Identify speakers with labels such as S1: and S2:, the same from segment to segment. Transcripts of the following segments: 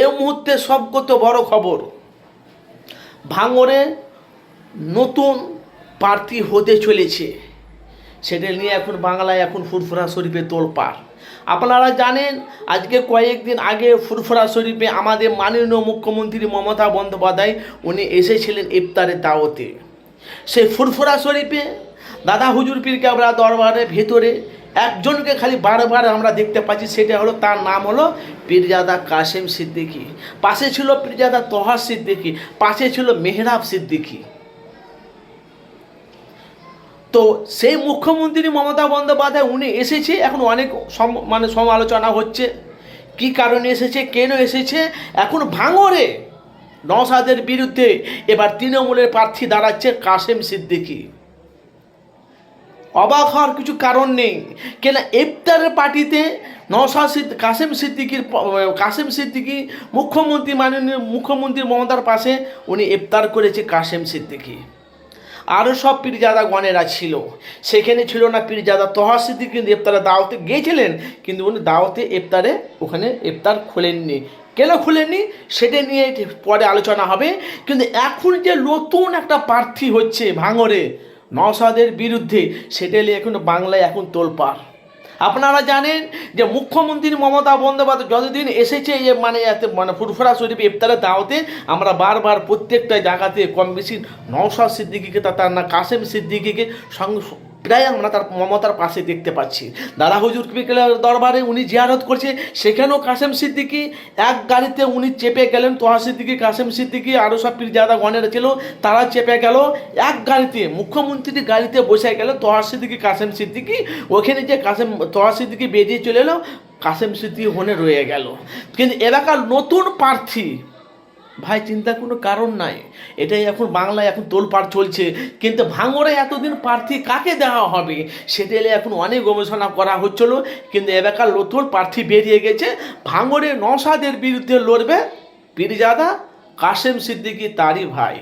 S1: এ মুহূর্তে সব সবকত বড় খবর ভাঙরে নতুন প্রার্থী হতে চলেছে। সেটা নিয়ে এখন বাংলায় এখন ফুরফুরা শরীফে তোলপাড়। আপনারা জানেন, আজকে কয়েকদিন আগে ফুরফুরা শরীফে আমাদের মাননীয় মুখ্যমন্ত্রী মমতা বন্দ্যোপাধ্যায় উনি এসেছিলেন ইফতারের দাওয়াতে। সেই ফুরফুরা শরীফে দাদা হুজুর পীর ক্যাবরা দরবারের ভেতরে একজনকে খালি বারবার আমরা দেখতে পাচ্ছি, সেটা হলো তার নাম হলো পীরজাদা কাসেম সিদ্দিকি। পাশে ছিল পীরজাদা তোহা সিদ্দিকি, পাশে ছিল মেহরাব সিদ্দিকি। তো সেই মুখ্যমন্ত্রী মমতা বন্দ্যোপাধ্যায়, উনি এসেছে, এখন অনেক মানে সমালোচনা হচ্ছে। কি কারণে এসেছে, কেন এসেছে? এখন ভাঙরে নসাদের বিরুদ্ধে এবার তৃণমূলের প্রার্থী দাঁড়াচ্ছে কাসেম সিদ্দিকী। অবাক হওয়ার কিছু কারণ নেই। কেন ইফতারের পার্টিতে নওশাদ সিদ্দ কাসেম সিদ্দিকির কাসেম সিদ্দিকি মুখ্যমন্ত্রী মাননীয় মুখ্যমন্ত্রী মমতার পাশে উনি ইফতার করেছে কাসেম সিদ্দিকি। আরও সব পীরজাদা গণেরা ছিল। সেখানে ছিল না পীরজাদা তহা সিদ্দিকি, কিন্তু ইফতারে দাওয়াতে গিয়েছিলেন, কিন্তু উনি দাওয়াতে ইফতারে ওখানে ইফতার খোলেননি। কেন খুলেননি? সেটা নিয়ে পরে আলোচনা হবে। কিন্তু এখন যে নতুন একটা প্রার্থী হচ্ছে ভাঙরে নওসাদের বিরুদ্ধে সেটা এখন বাংলায় এখন তোলপাড়। আপনারা জানেন যে মুখ্যমন্ত্রী মমতা বন্দ্যোপাধ্যায় যতদিন এসেছে এ মানে এতে মানে ফুরফুরা শরীফ ইফতারের দাওয়াতে, আমরা বারবার প্রত্যেকটা জায়গাতে কম বেশি নওশাদ সিদ্দিকিকে তার না কাশেম সিদ্দিকিকে সঙ্গে প্রায় আমরা তার মমতার পাশে দেখতে পাচ্ছি। দাদা হুজুর দরবারে উনি জিয়ারত করছে, সেখানেও কাসেম সিদ্দিকি এক গাড়িতে উনি চেপে গেলেন, তোহা সিদ্দিকি, কাসেম সিদ্দিকি আরও সব পীরজাদা গণের ছিল, তারা চেপে গেল, এক গাড়িতে মুখ্যমন্ত্রী গাড়িতে বসে গেল, তোহা সিদ্দিকি, কাসেম সিদ্দিকি, ওখানে যে কাসেম, তোহা সিদ্দিকি বেরিয়ে চলে এলো, কাসেম সিদ্দিকি হনে রয়ে গেল। কিন্তু এলাকার নতুন প্রার্থী ভাই, চিন্তার কোনো কারণ নাই। এটাই এখন বাংলায় এখন তোলপাড় চলছে। কিন্তু ভাঙড়ে এতদিন প্রার্থী কাকে দেওয়া হবে, সেটা এখন অনেক গবেষণা করা হচ্ছিল। কিন্তু এলাকার নতুন প্রার্থী বেরিয়ে গেছে। ভাঙড়ে নসাদের বিরুদ্ধে লড়বে পীরজাদা কাসেম সিদ্দিকি তারই ভাই।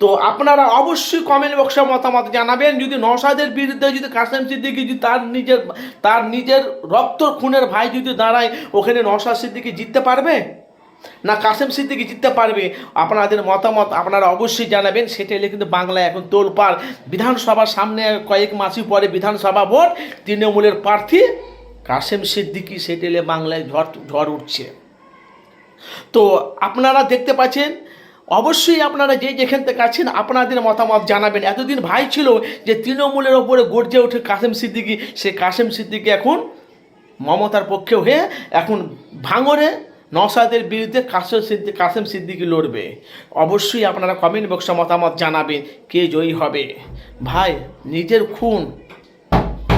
S1: তো আপনারা অবশ্যই কমেন্ট বক্সে মতামত জানাবেন। যদি নসাদের বিরুদ্ধে, যদি কাসেম সিদ্দিকি, যদি তার নিজের তার নিজের রক্ত খুনের ভাই যদি দাঁড়ায়, ওখানে নসাদ সিদ্দিকি জিততে পারবে? না, কাসেম সিদ্দিকি জিততে পারবে। আপনাদের মতামত আপনারা অবশ্যই জানাবেন। সেটা এলে কিন্তু বাংলায় এখন তোলপাড়। বিধানসভার সামনে কয়েক মাসই পরে বিধানসভা ভোট। তৃণমূলের প্রার্থী কাসেম সিদ্দিকি, সেটা এলে বাংলায় ঝড় ঝড় উঠছে। তো আপনারা দেখতে পাচ্ছেন, অবশ্যই আপনারা যে যেখান থেকে আছেন, আপনাদের মতামত জানাবেন। এতদিন ভাই ছিল যে তৃণমূলের ওপরে গর্জে ওঠে কাসেম সিদ্দিকি। সে কাসেম সিদ্দিকি এখন মমতার পক্ষে হয়ে এখন ভাঙরে নসাদের বিরুদ্ধে কাসেম সিদ্দিক কাসেম সিদ্দিকি লড়বে। অবশ্যই আপনারা কমেন্ট বক্সে মতামত জানাবেন কে জয়ী হবে। ভাই, নিজের খুন